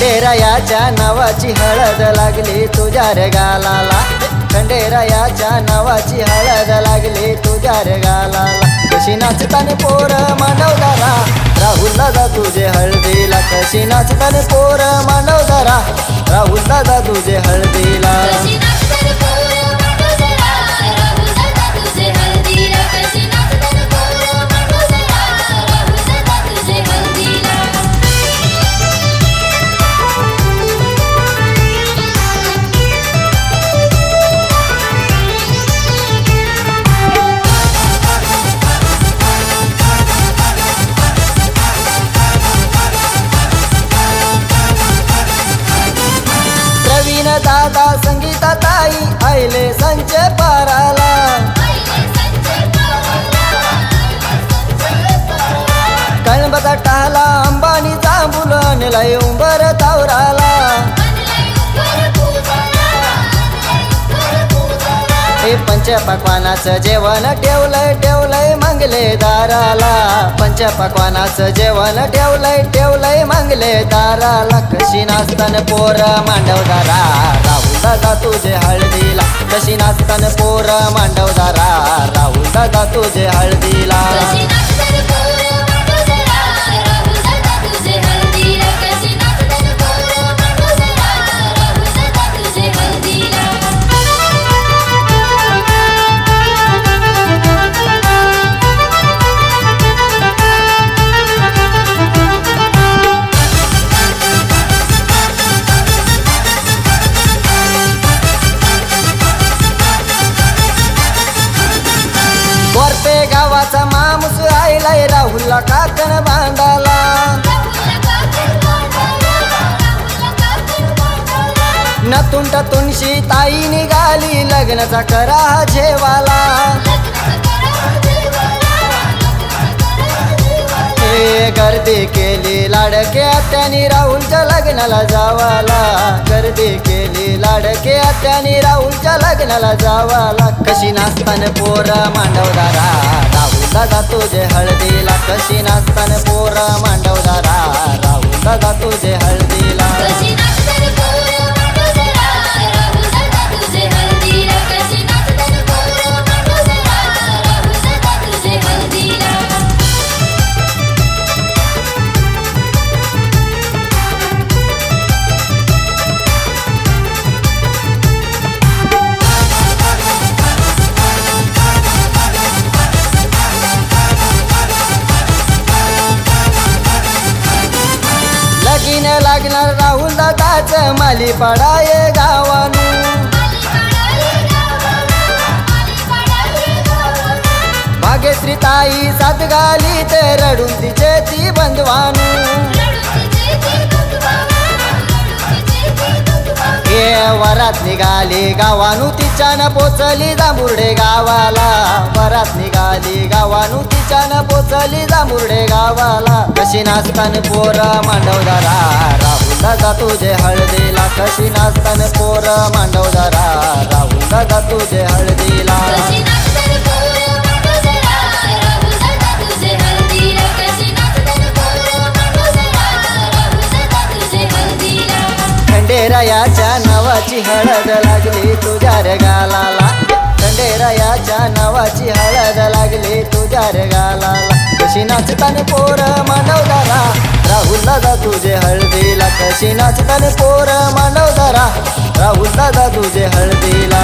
खंडेरायाच्या नावाची हळद लागली तुझ्या रे गालाला. खंडेरायाच्या नावाची हळद लागली तुझ्या रे गालाला. कशी नाचताने पोर मांडवदारा राहुल दादा तुझे हळदीला. कशी नाचताने पोर मांडवदारा राहुल दादा तुझे हळदी ताई आईले संजय पाराला. आईले टाला अंबानी जांभूल आणलाय उंबर तावराला. हे पंच पकवानाचं जेवण ठेवलंय ठेव मांगले दाराला. पंचपक्वानाचं जेवण ठेवलंय ठेवलंय मांगले दाराला. कशी नाचतान पोर मांडवदारा राहुल दादा तुझे हळदीला. कशी नाचतान पोर मांडवदारा राहुल दादा तुझे हळदीला. राहुलला काकण बांधाला. नतून काकण तुणशी ताई निघाली लग्नाचा करा जेवाला. हे गर्दी केली लाडके त्यानी राहुलच्या लग्नाला जावाला. गर्दी केली लाडके त्यानी राहुलच्या लग्नाला जावाला. कशी नाचतान पोरा मांडवदारा. दादा तुझे हळदीला कशी नाचतान पोरा मांडवदारा राहुल दादा तुझे हळदी लगीन लागणार राहुल दादाच माली पडाये गावानू. भाग्यश्री ताई सात गाली ते रडून तिचे ती बंधवानू. वरात निघाली गावानू तिच्यानं पोचली जांभुर्डे गावाला. वरात निघाली गावानू तिच्यानं पोचली जांभुर्डे गावाला. कशी नाचतान पोर मांडवदारा राहुल दादा तुझे हळदीला. कशी नाचतान पोर मांडवदारा राहुल दादा तुझे हळदीला. खंडेरायाच्या नावाची हळद लागली तुझ्या रे गालाला. खंडेरायाच्या नावाची हळद लागली तुझ्या रे गालाला. कशी नाचताने पोर मांडवदारा राहुल दादा तुझे हळदीला. कशी नाचताने पोर मांडवदारा राहुल दादा तुझे हळदीला.